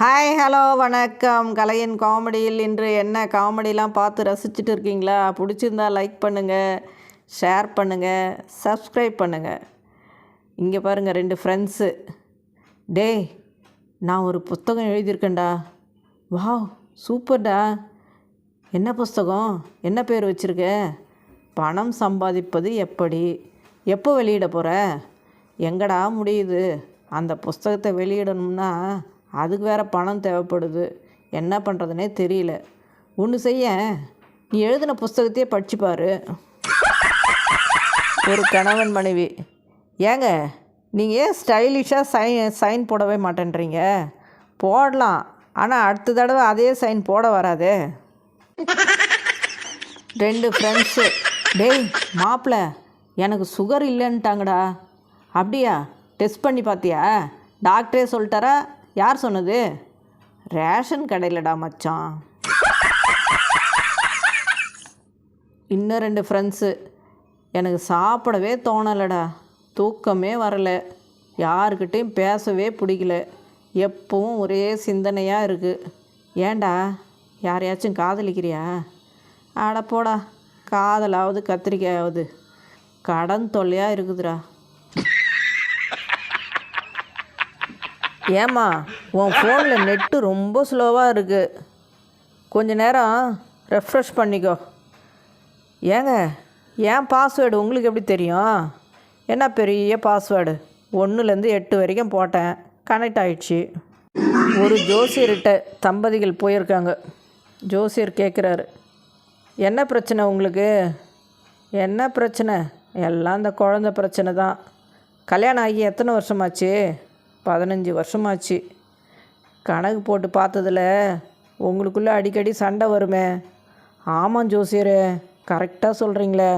Hi hello வணக்கம். கலையின் காமெடியில் இன்று என்ன காமெடிலாம் பார்த்து ரசிச்சுட்டு இருக்கீங்களா? பிடிச்சிருந்தா லைக் பண்ணுங்கள் ஷேர் பண்ணுங்கள் சப்ஸ்கிரைப் பண்ணுங்கள் இங்கே பாருங்கள் ரெண்டு ஃப்ரெண்ட்ஸு டேய் நான் ஒரு புத்தகம் எழுதியிருக்கேன்டா. வாவ் சூப்பர்டா. என்ன புஸ்தகம்? என்ன பேர் வச்சுருக்க? பணம் சம்பாதிப்பது எப்படி? எப்போ வெளியிட போகிற எங்கடா முடியுது? அந்த புஸ்தகத்தை வெளியிடணும்னா அதுக்கு வேற பணம் தேவைப்படுது. என்ன பண்ணுறதுனே தெரியல. ஒன்று செய்ய நீ எழுதின புஸ்தகத்தையே படிச்சு ஒரு கணவன் மனைவி. ஏங்க நீங்கள் ஏன் ஸ்டைலிஷாக சைன் சைன் போடவே மாட்டேன்றீங்க? போடலாம். ஆனால் அடுத்த தடவை அதே சைன் போட வராதே. ரெண்டு ஃப்ரெண்ட்ஸு டேய் மாப்பிள்ள எனக்கு சுகர் இல்லைன்ட்டாங்கடா. அப்படியா? டெஸ்ட் பண்ணி பார்த்தியா டாக்டரே சொல்லிட்டாரா? யார் சொன்னது? ரேஷன் கடையிலடா மச்சான். இன்னும் ரெண்டு ஃப்ரெண்ட்ஸு எனக்கு சாப்பிடவே தோணலடா. தூக்கமே வரலை. யாருக்கிட்டேயும் பேசவே பிடிக்கல. எப்பவும் ஒரே சிந்தனையாக இருக்குது ஏன்டா? யாரையாச்சும் காதலிக்கிறியா? அட போடா. காதலாவது கத்திரிக்காயாவது. கடன் தொல்லையாக இருக்குதுடா. ஏம்மா உன் ஃபோனில் நெட்டு ரொம்ப ஸ்லோவாக இருக்குது கொஞ்ச நேரம் ரெஃப்ரெஷ் பண்ணிக்கோ. ஏங்க ஏன் பாஸ்வேர்டு உங்களுக்கு எப்படி தெரியும்? என்ன பெரிய பாஸ்வேர்டு ஒன்றுலேருந்து எட்டு வரைக்கும் போட்டேன். கனெக்ட் ஆயிடுச்சு. ஒரு ஜோசியர்கிட்ட தம்பதிகள் போயிருக்காங்க. ஜோசியர் கேட்குறாரு என்ன பிரச்சனை உங்களுக்கு? என்ன பிரச்சனை? எல்லாம் இந்த குழந்த பிரச்சனை தான் கல்யாணம் ஆகி எத்தனை வருஷமாச்சு? பதினஞ்சு வருஷமாச்சு. கணக்கு போட்டு பார்த்ததுல உங்களுக்குள்ளே அடிக்கடி சண்டை வருமே. ஆமாம் ஜோசியரே கரெக்டாக சொல்கிறீங்களே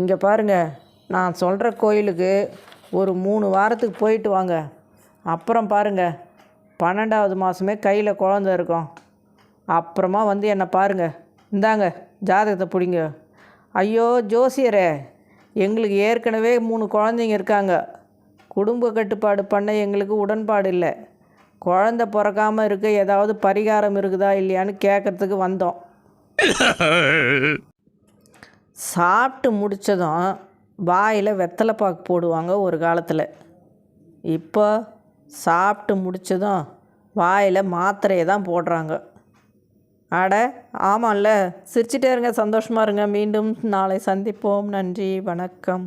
இங்கே பாருங்கள் நான் சொல்கிற கோயிலுக்கு ஒரு மூணு வாரத்துக்கு போயிட்டு வாங்க. அப்புறம் பாருங்க பன்னெண்டாவது மாதமே கையில் குழந்த இருக்கும். அப்புறமா வந்து என்னை பாருங்க. இந்தாங்க ஜாதகத்தை பிடிங்க. ஐயோ ஜோசியரே எங்களுக்கு ஏற்கனவே மூணு குழந்தைங்க இருக்காங்க. குடும்ப கட்டுப்பாடு பண்ண எங்களுக்கு உடன்பாடு இல்லை. குழந்த பிறக்காமல் இருக்க ஏதாவது பரிகாரம் இருக்குதா இல்லையான்னு கேட்கறதுக்கு வந்தோம். சாப்பிட்டு முடித்ததும் வாயில் வெத்தலை பாக்கு போடுவாங்க ஒரு காலத்தில். இப்போ சாப்பிட்டு முடித்ததும் வாயில் மாத்திரையை தான் போடுறாங்க. அட ஆமாம்ல. சிரிச்சிட்டே இருங்க சந்தோஷமாக இருங்க. மீண்டும் நாளை சந்திப்போம். நன்றி வணக்கம்.